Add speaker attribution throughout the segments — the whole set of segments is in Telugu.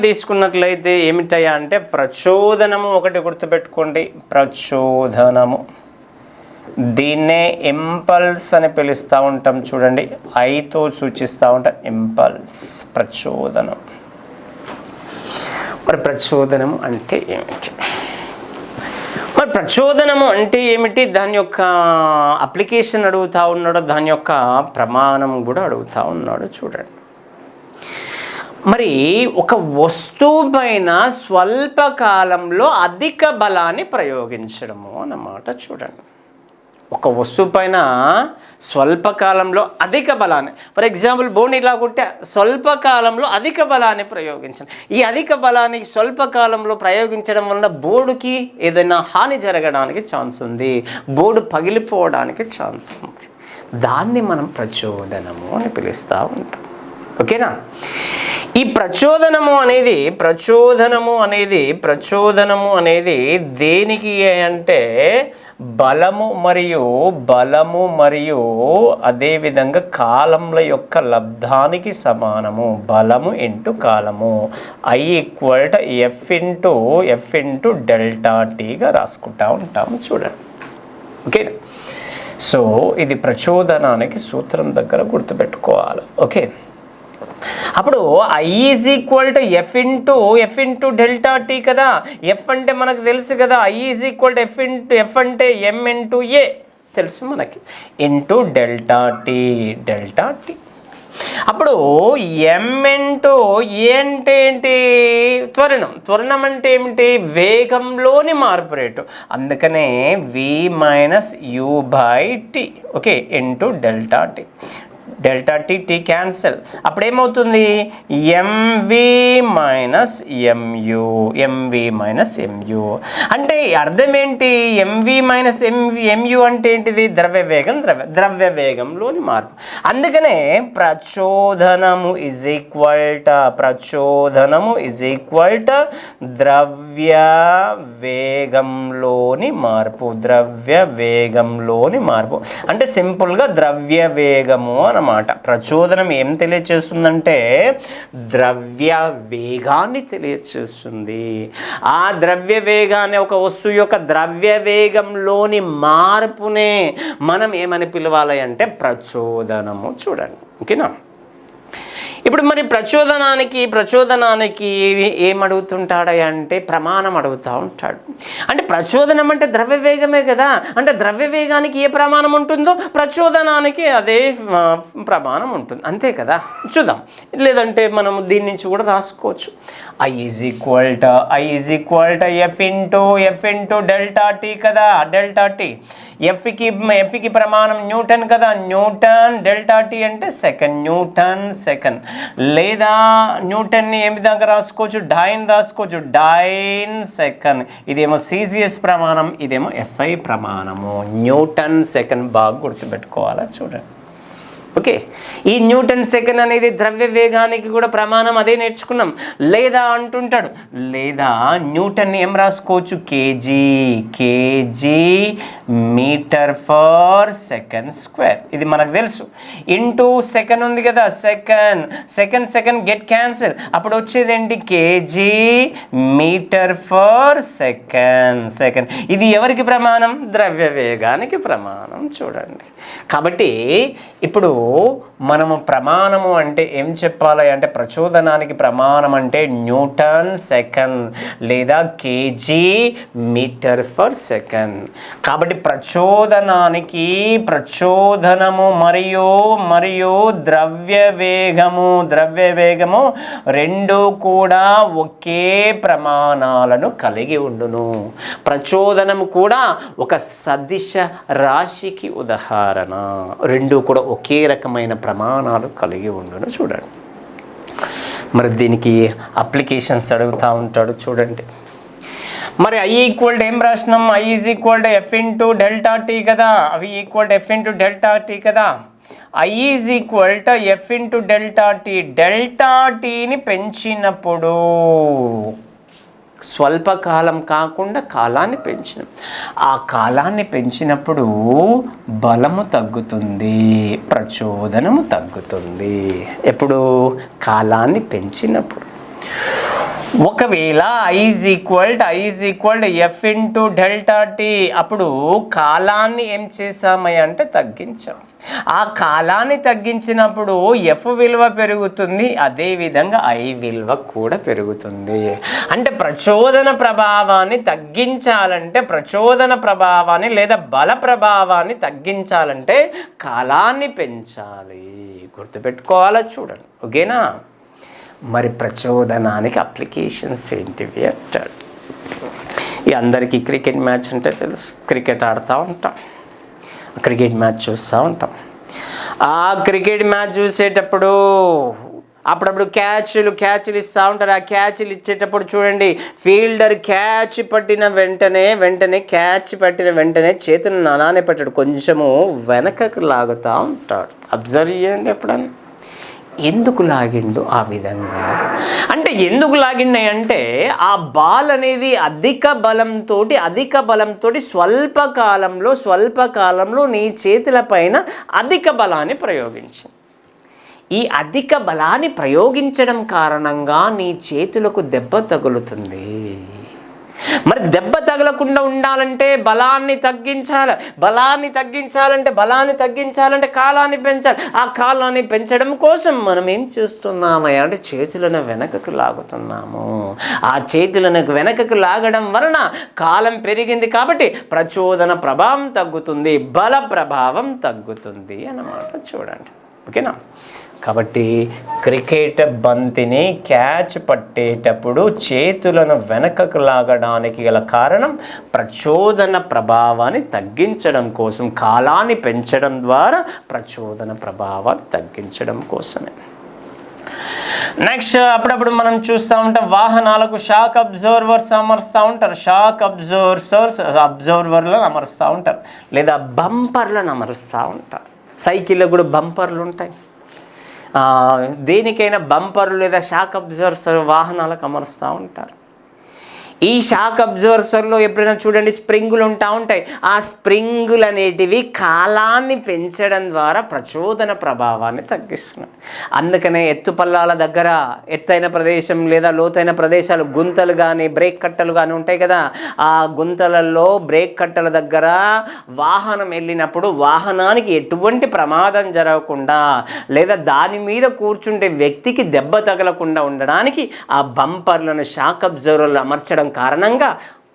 Speaker 1: తీసుకున్నట్లయితే ఏమిటయ్యా అంటే ప్రచోదనము ఒకటి గుర్తుపెట్టుకోండి. ప్రచోదనము. దీన్నే ఇంపల్స్ అని పిలుస్తూ ఉంటాం చూడండి. ఐతో సూచిస్తూ ఉంటాం. ఇంపల్స్ ప్రచోదనం. మరి ప్రచోదనం అంటే ఏమిటి? మరి ప్రచోదనము అంటే ఏమిటి? దాని యొక్క అప్లికేషన్ అడుగుతా ఉన్నాడు. దాని యొక్క ప్రమాణం కూడా అడుగుతా ఉన్నాడు చూడండి. మరి ఒక వస్తువు పైన స్వల్పకాలంలో అధిక బలాన్ని ప్రయోగించడము అన్నమాట చూడండి. ఒక వస్తువు పైన స్వల్పకాలంలో అధిక బలాన్ని ఫర్ ఎగ్జాంపుల్ బోన్ ఇలా కొట్టే స్వల్పకాలంలో అధిక బలాన్ని ప్రయోగించండి. ఈ అధిక బలాన్ని స్వల్పకాలంలో ప్రయోగించడం వలన బోర్డుకి ఏదైనా హాని జరగడానికి ఛాన్స్ ఉంది. బోర్డు పగిలిపోవడానికి ఛాన్స్ ఉంది. దాన్ని మనం ప్రచోదనము అని పిలుస్తూ ఉంటాం. ఓకేనా? ఈ ప్రచోదనము అనేది ప్రచోదనము అనేది ప్రచోదనము అనేది దేనికి అంటే బలము మరియు బలము మరియు అదేవిధంగా కాలంల యొక్క లబ్ధానికి సమానము. బలము ఇంటూ కాలము. I equal to F into F into delta టీగా రాసుకుంటా ఉంటాము చూడండి. ఓకే సో ఇది ప్రచోదనానికి సూత్రం దగ్గర గుర్తుపెట్టుకోవాలి. ఓకే? అప్పుడు I is equal to F into F into delta T కదా? ఎఫ్ అంటే మనకు తెలుసు కదా I is equal to F into F అంటే ఎం ఇంటూ ఏ తెలుసు మనకి. Into delta T delta T అప్పుడు ఎం ఇంటూ ఏ అంటే ఏంటి? త్వరణం. త్వరణం అంటే ఏమిటి? వేగంలోని మార్పు రేటు. అందుకనే V minus U by T okay into delta T delta T T cancel. అప్పుడు ఏమవుతుంది MV minus MU MV minus MU అంటే అర్థం ఏంటి? ఎంవి మైనస్ ఎంవి ఎంయు అంటే ఏంటిది? ద్రవ్య వేగం ద్రవ్య ద్రవ్య వేగంలోని మార్పు. అందుకనే ప్రచోదనము ఇజ్ ఈక్వల్ ట ప్రచోదనము ఇజ్ ఈక్వల్ ట ద్రవ్య ద్రవ్య వేగంలోని మార్పు ద్రవ్య వేగంలోని మార్పు. అంటే సింపుల్గా ద్రవ్య వేగము అన్నమాట. ప్రచోదనం ఏం తెలియచేస్తుందంటే ద్రవ్య వేగాన్ని తెలియచేస్తుంది. ఆ ద్రవ్య వేగాన్ని ఒక వస్తువు యొక్క ద్రవ్య వేగంలోని మార్పునే మనం ఏమని పిలవాలి అంటే ప్రచోదనము చూడండి. ఓకేనా? ఇప్పుడు మరి ప్రచోదనానికి ప్రచోదనానికి ఏమడుగుతుంటాడు అంటే ప్రమాణం అడుగుతూ ఉంటాడు. అంటే ప్రచోదనం అంటే ద్రవ్య వేగమే కదా. అంటే ద్రవ్య వేగానికి ఏ ప్రమాణం ఉంటుందో ప్రచోదనానికి అదే ప్రమాణం ఉంటుంది. అంతే కదా. చూద్దాం. లేదంటే మనం దీని నుంచి కూడా రాసుకోవచ్చు. I is equal to I is equal to F into F into delta T కదా. డెల్టా టీ ఎఫ్కి ఎఫ్కి ప్రమాణం న్యూటన్ కదా. న్యూటన్ డెల్టా టీ అంటే సెకండ్. Newton second. లేదా న్యూటన్ని ఏ విధంగా రాసుకోవచ్చు? డైన్ రాసుకోవచ్చు. Dyne second. ఇదేమో సిజిఎస్ ప్రమాణం ఇదేమో ఎస్ఐ ప్రమాణము. న్యూటన్ సెకండ్ బాగా గుర్తుపెట్టుకోవాలా? చూడండి. ఓకే. ఈ న్యూటన్ సెకండ్ అనేది ద్రవ్య వేగానికి కూడా ప్రమాణం అదే నేర్చుకున్నాం. లేదా అంటుంటాడు లేదా న్యూటన్ ఏం రాసుకోవచ్చు? KG KG meter per second square. ఇది మనకు తెలుసు. ఇంటూ సెకండ్ ఉంది కదా second. Second second get cancel. అప్పుడు వచ్చేది ఏంటి? KG meter per second second. ఇది ఎవరికి ప్రమాణం? ద్రవ్య వేగానికి ప్రమాణం. చూడండి. కాబట్టి ఇప్పుడు 있고 మనము ప్రమాణము అంటే ఏం చెప్పాలి అంటే ప్రచోదనానికి ప్రమాణం అంటే న్యూటన్ సెకండ్ లేదా కేజీ మీటర్ ఫర్ సెకండ్. కాబట్టి ప్రచోదనానికి ప్రచోదనము మరియు మరియు ద్రవ్య వేగము ద్రవ్య వేగము రెండు కూడా ఒకే ప్రమాణాలను కలిగి ఉండును. ప్రచోదనము కూడా ఒక సదిశ రాశికి ఉదాహరణ. రెండు కూడా ఒకే రకమైన ప్ర ప్రమాణాలు కలిగి ఉండును చూడండి. మరి దీనికి అప్లికేషన్స్ అడుగుతూ ఉంటాడు చూడండి. మరి ఐ ఈక్వల్ టు ఏం రాసినాం? I is equal to F into delta T కదా? అవి equal to F into delta T కదా? I is equal to F into delta T delta టీని పెంచినప్పుడు స్వల్పకాలం కాకుండా కాలాన్ని పెంచినాం. ఆ కాలాన్ని పెంచినప్పుడు బలము తగ్గుతుంది ప్రచోదనము తగ్గుతుంది. ఎప్పుడు? కాలాన్ని పెంచినప్పుడు. ఒకవేళ I is equal to I is equal F into delta T అప్పుడు కాలాన్ని ఏం చేసామయ్య అంటే తగ్గించాం. ఆ కాలాన్ని తగ్గించినప్పుడు ఎఫ్ విలువ పెరుగుతుంది అదేవిధంగా ఐ విలువ కూడా పెరుగుతుంది. అంటే ప్రచోదన ప్రభావాన్ని తగ్గించాలంటే ప్రచోదన ప్రభావాన్ని లేదా బల ప్రభావాన్ని తగ్గించాలంటే కాలాన్ని పెంచాలి. గుర్తుపెట్టుకోవాలా చూడండి. ఓకేనా? మరి ప్రచోదనానికి అప్లికేషన్స్ ఏంటివి అంటాడు. ఈ అందరికీ క్రికెట్ మ్యాచ్ అంటే తెలుసు. క్రికెట్ ఆడుతూ ఉంటాం. క్రికెట్ మ్యాచ్ చూస్తూ ఉంటాం. ఆ క్రికెట్ మ్యాచ్ చూసేటప్పుడు అప్పుడప్పుడు క్యాచ్లు క్యాచ్లు ఇస్తూ ఉంటారు. ఆ క్యాచ్లు ఇచ్చేటప్పుడు చూడండి ఫీల్డర్ క్యాచ్ పట్టిన వెంటనే వెంటనే క్యాచ్ పట్టిన వెంటనే చేతులు నానానే పెట్టాడు. కొంచెము వెనకకు లాగుతూ ఉంటాడు. అబ్జర్వ్ చేయండి ఎప్పుడన్నా. ఎందుకు లాగిండు ఆ విధంగా? అంటే ఎందుకు లాగిండి అంటే ఆ బాల్ అనేది అధిక బలంతో అధిక బలంతో స్వల్పకాలంలో స్వల్పకాలంలో నీ చేతుల పైన అధిక బలాన్ని ప్రయోగించింది. ఈ అధిక బలాన్ని ప్రయోగించడం కారణంగా నీ చేతులకు దెబ్బ తగులుతుంది. మరి దెబ్బ తగలకుండా ఉండాలంటే బలాన్ని తగ్గించాలి. బలాన్ని తగ్గించాలంటే బలాన్ని తగ్గించాలంటే కాలాన్ని పెంచాలి. ఆ కాలాన్ని పెంచడం కోసం మనం ఏం చేస్తున్నామయ్యా? అంటే చేతులను వెనకకు లాగుతున్నాము. ఆ చేతులను వెనకకు లాగడం వలన కాలం పెరిగింది కాబట్టి ప్రచోదన ప్రభావం తగ్గుతుంది బల ప్రభావం తగ్గుతుంది అన్నమాట చూడండి. ఓకేనా? కాబట్టి క్రికెట్ బంతిని క్యాచ్ పట్టేటప్పుడు చేతులను వెనకకు లాగడానికి గల కారణం ప్రచోదన ప్రభావాన్ని తగ్గించడం కోసం కాలాన్ని పెంచడం ద్వారా ప్రచోదన ప్రభావాన్ని తగ్గించడం కోసమే. నెక్స్ట్ అప్పుడప్పుడు మనం చూస్తూ ఉంటాం వాహనాలకు షాక్ అబ్జర్వర్స్ అమరుస్తూ ఉంటారు. షాక్ అబ్జర్వర్సర్స్ అబ్జర్వర్లను అమరుస్తూ ఉంటారు. లేదా బంపర్లను అమరుస్తూ ఉంటారు. సైకిల్లో కూడా బంపర్లు ఉంటాయి. దేనికైనా బంపర్లు లేదా షాక్ అబ్జర్వర్స్ వాహనాలకు అమరుస్తూ ఉంటారు. ఈ షాక్ అబ్జర్వర్స్లో ఎప్పుడైనా చూడండి స్ప్రింగులు ఉంటా ఉంటాయి. ఆ స్ప్రింగులు అనేటివి కాలాన్ని పెంచడం ద్వారా ప్రచోదన ప్రభావాన్ని తగ్గిస్తున్నాయి. అందుకనే ఎత్తుపల్లాల దగ్గర ఎత్తైన ప్రదేశం లేదా లోతైన ప్రదేశాలు గుంతలు కానీ బ్రేక్ కట్టలు కానీ ఉంటాయి కదా ఆ గుంతలలో బ్రేక్ కట్టల దగ్గర వాహనం వెళ్ళినప్పుడు వాహనానికి ఎటువంటి ప్రమాదం జరగకుండా లేదా దాని మీద కూర్చుంటే వ్యక్తికి దెబ్బ తగలకుండా ఉండడానికి ఆ బంపర్లను షాక్ అబ్జర్వర్లు అమర్చడం కారణంగా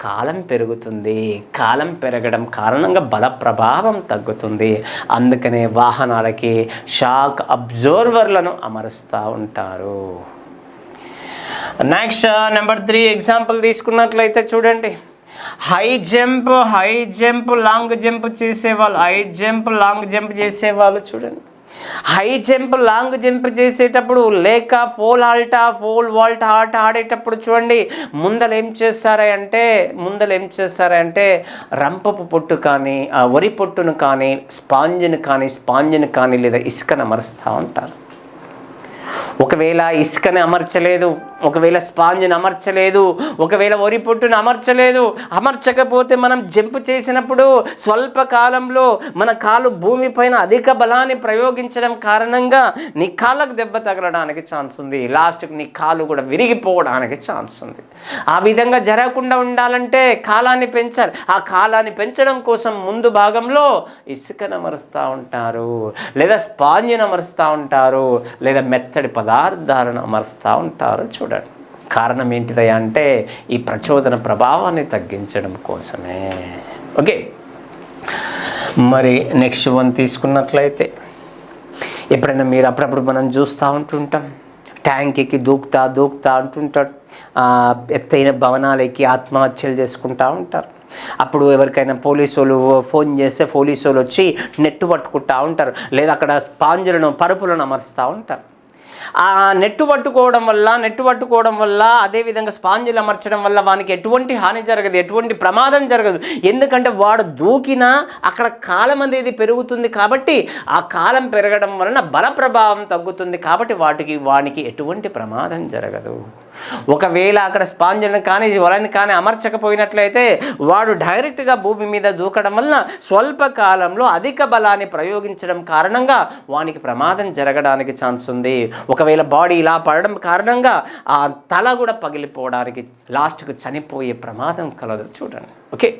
Speaker 1: కాలం పెరుగుతుంది. కాలం పెరగడం కారణంగా బల ప్రభావం తగ్గుతుంది. అందుకనే వాహనాలకి షాక్ అబ్జర్వర్లను అమరుస్తూ ఉంటారు. నెక్స్ట్ నెంబర్ త్రీ ఎగ్జాంపుల్ తీసుకున్నట్లయితే చూడండి. High jump high jump long jump చేసేవాళ్ళు. హై జంప్ లాంగ్ జంప్ చేసేవాళ్ళు చూడండి. హై జంప్ లాంగ్ జంప్ చేసేటప్పుడు లేక ఫోల్ ఆల్టా ఫోల్ వాల్ట్ ఆట ఆడేటప్పుడు చూడండి ముందలు ఏం చేస్తారంటే ముందలు ఏం చేస్తారంటే రంపపు పొట్టు కానీ ఆ వరి పొట్టును కానీ స్పాంజ్ని కానీ స్పాంజ్ని కానీ లేదా ఇసుకను మరుస్తూ ఉంటారు. ఒకవేళ ఇసుకని అమర్చలేదు ఒకవేళ స్పాంజ్ని అమర్చలేదు ఒకవేళ వరి పొట్టును అమర్చలేదు అమర్చకపోతే మనం జంప్ చేసినప్పుడు స్వల్పకాలంలో మన కాలు భూమిపైన అధిక బలాన్ని ప్రయోగించడం కారణంగా నీ కాళ్ళకు దెబ్బ తగలడానికి ఛాన్స్ ఉంది. లాస్ట్కి నీ కాలు కూడా విరిగిపోవడానికి ఛాన్స్ ఉంది. ఆ విధంగా జరగకుండా ఉండాలంటే కాలాన్ని పెంచాలి. ఆ కాలాన్ని పెంచడం కోసం ముందు భాగంలో ఇసుకను అమరుస్తూ ఉంటారు లేదా స్పాంజ్ని అమరుస్తూ ఉంటారు లేదా మెత్తడి పదార్థాలను అమరుస్తూ ఉంటారు చూడండి. కారణం ఏంటిదయ్యా అంటే ఈ ప్రచోదన ప్రభావాన్ని తగ్గించడం కోసమే. ఓకే. మరి నెక్స్ట్ వన్ తీసుకున్నట్లయితే ఎప్పుడైనా మీరు అప్పుడప్పుడు మనం చూస్తూ ఉంటుంటాం. ట్యాంక్ ఎక్కి దూకుతా దూకుతా అంటుంటాడు. ఎత్తైన భవనాలు ఎక్కి ఆత్మహత్యలు చేసుకుంటా ఉంటారు. అప్పుడు ఎవరికైనా పోలీసు వాళ్ళు ఫోన్ చేస్తే పోలీసు వాళ్ళు వచ్చి నెట్టు పట్టుకుంటా ఉంటారు. లేదా అక్కడ స్పాంజులను పరుపులను అమరుస్తూ ఉంటారు. ఆ నెట్టు పట్టుకోవడం వల్ల నెట్టు పట్టుకోవడం వల్ల అదేవిధంగా స్పాంజులు అమర్చడం వల్ల వానికి ఎటువంటి హాని జరగదు ఎటువంటి ప్రమాదం జరగదు. ఎందుకంటే వాడు దూకినా అక్కడ కాలం అనేది పెరుగుతుంది కాబట్టి ఆ కాలం పెరగడం వలన బల ప్రభావం తగ్గుతుంది కాబట్టి వాటికి వానికి ఎటువంటి ప్రమాదం జరగదు. ఒకవేళ అక్కడ స్పాంజులను కానీ వలని కానీ అమర్చకపోయినట్లయితే వాడు డైరెక్ట్గా భూమి మీద దూకడం వలన స్వల్ప కాలంలో అధిక బలాన్ని ప్రయోగించడం కారణంగా వానికి ప్రమాదం జరగడానికి ఛాన్స్ ఉంది. ఒకవేళ బాడీ ఇలా పడడం కారణంగా ఆ తల కూడా పగిలిపోవడానికి లాస్ట్కు చనిపోయే ప్రమాదం కలదు. చూడండి. ఓకే?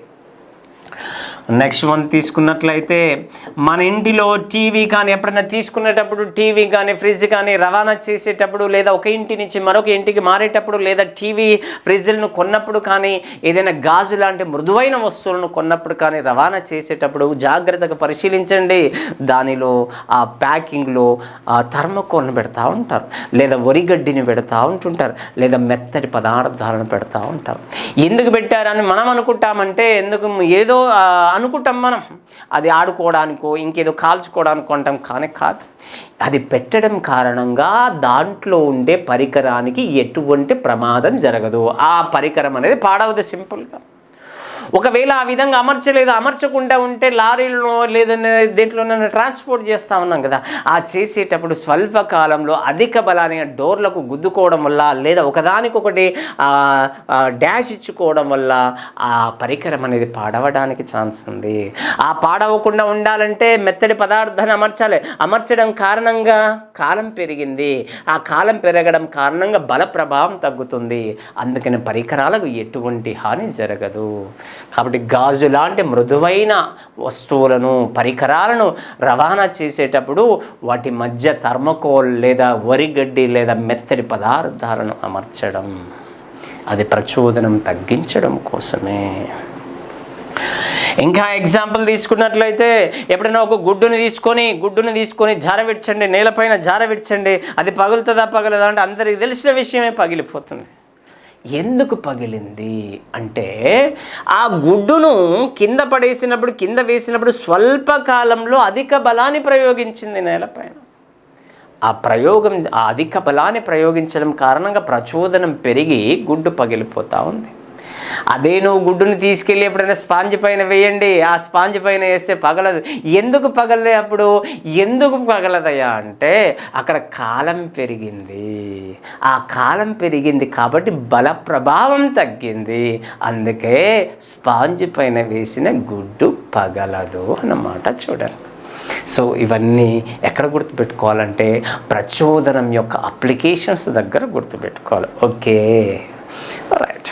Speaker 1: నెక్స్ట్ వన్ తీసుకున్నట్లయితే మన ఇంటిలో టీవీ కానీ ఎప్పుడైనా తీసుకునేటప్పుడు టీవీ కానీ ఫ్రిడ్జ్ కానీ రవాణా చేసేటప్పుడు లేదా ఒక ఇంటి నుంచి మరొక ఇంటికి మారేటప్పుడు లేదా టీవీ ఫ్రిడ్జ్లను కొన్నప్పుడు కానీ ఏదైనా గాజు లాంటి మృదువైన వస్తువులను కొన్నప్పుడు కానీ రవాణా చేసేటప్పుడు జాగ్రత్తగా పరిశీలించండి. దానిలో ఆ ప్యాకింగ్లో ఆ థర్మకోల్ని పెడతా ఉంటారు. లేదా వరిగడ్డిని పెడతా ఉంటుంటారు. లేదా మెత్తటి పదార్థాలను పెడతా ఉంటారు. ఎందుకు పెట్టారని మనం అనుకుంటామంటే ఎందుకు ఏదో అనుకుంటాం మనం. అది ఆడుకోవడానికో ఇంకేదో కాల్చుకోవడానికో అంటాం. కానీ కాదు. అది పెట్టడం కారణంగా దాంట్లో ఉండే పరికరానికి ఎటువంటి ప్రమాదం జరగదు. ఆ పరికరం అనేది పాడవదు సింపుల్గా. ఒకవేళ ఆ విధంగా అమర్చలేదు అమర్చకుండా ఉంటే లారీలో లేదన్నా దేంట్లోనైనా ట్రాన్స్పోర్ట్ చేస్తూ ఉన్నాం కదా. ఆ చేసేటప్పుడు స్వల్పకాలంలో అధిక బలాన్ని డోర్లకు గుద్దుకోవడం వల్ల లేదా ఒకదానికొకటి డ్యాష్ ఇచ్చుకోవడం వల్ల ఆ పరికరం అనేది పాడవడానికి ఛాన్స్ ఉంది. ఆ పాడవకుండా ఉండాలంటే మెత్తడి పదార్థాన్ని అమర్చాలి. అమర్చడం కారణంగా కాలం పెరిగింది. ఆ కాలం పెరగడం కారణంగా బల ప్రభావం తగ్గుతుంది. అందుకని పరికరాలకు ఎటువంటి హాని జరగదు. కాబట్టి గాజు లాంటి మృదువైన వస్తువులను పరికరాలను రవాణా చేసేటప్పుడు వాటి మధ్య థర్మకోల్ లేదా వరిగడ్డి లేదా మెత్తడి పదార్థాలను అమర్చడం అది ప్రచోదనం తగ్గించడం కోసమే. ఇంకా ఎగ్జాంపుల్ తీసుకున్నట్లయితే ఎప్పుడైనా ఒక గుడ్డుని తీసుకొని గుడ్డుని తీసుకొని జారవిడ్చండి నేలపైన జారవిడ్చండి అది పగులుతుందా పగలదా అంటే అందరికి తెలిసిన విషయమే పగిలిపోతుంది. ఎందుకు పగిలింది అంటే ఆ గుడ్డును కింద పడేసినప్పుడు కింద వేసినప్పుడు స్వల్పకాలంలో అధిక బలాన్ని ప్రయోగించింది నేలపైన ఆ ప్రయోగం ఆ అధిక బలాన్ని ప్రయోగించడం కారణంగా ప్రచోదనం పెరిగి గుడ్డు పగిలిపోతూ ఉంది. అదే నువ్వు గుడ్డుని తీసుకెళ్ళి ఎప్పుడైనా స్పాంజ్ పైన వేయండి. ఆ స్పాంజ్ పైన వేస్తే పగలదు. ఎందుకు పగలలే అప్పుడు? ఎందుకు పగలదయ్యా అంటే అక్కడ కాలం పెరిగింది. ఆ కాలం పెరిగింది కాబట్టి బల ప్రభావం తగ్గింది. అందుకే స్పాంజ్ పైన వేసిన గుడ్డు పగలదు అన్నమాట చూడండి. సో ఇవన్నీ ఎక్కడ గుర్తుపెట్టుకోవాలంటే ప్రచోదనం యొక్క అప్లికేషన్స్ దగ్గర గుర్తుపెట్టుకోవాలి. ఓకే. రైట్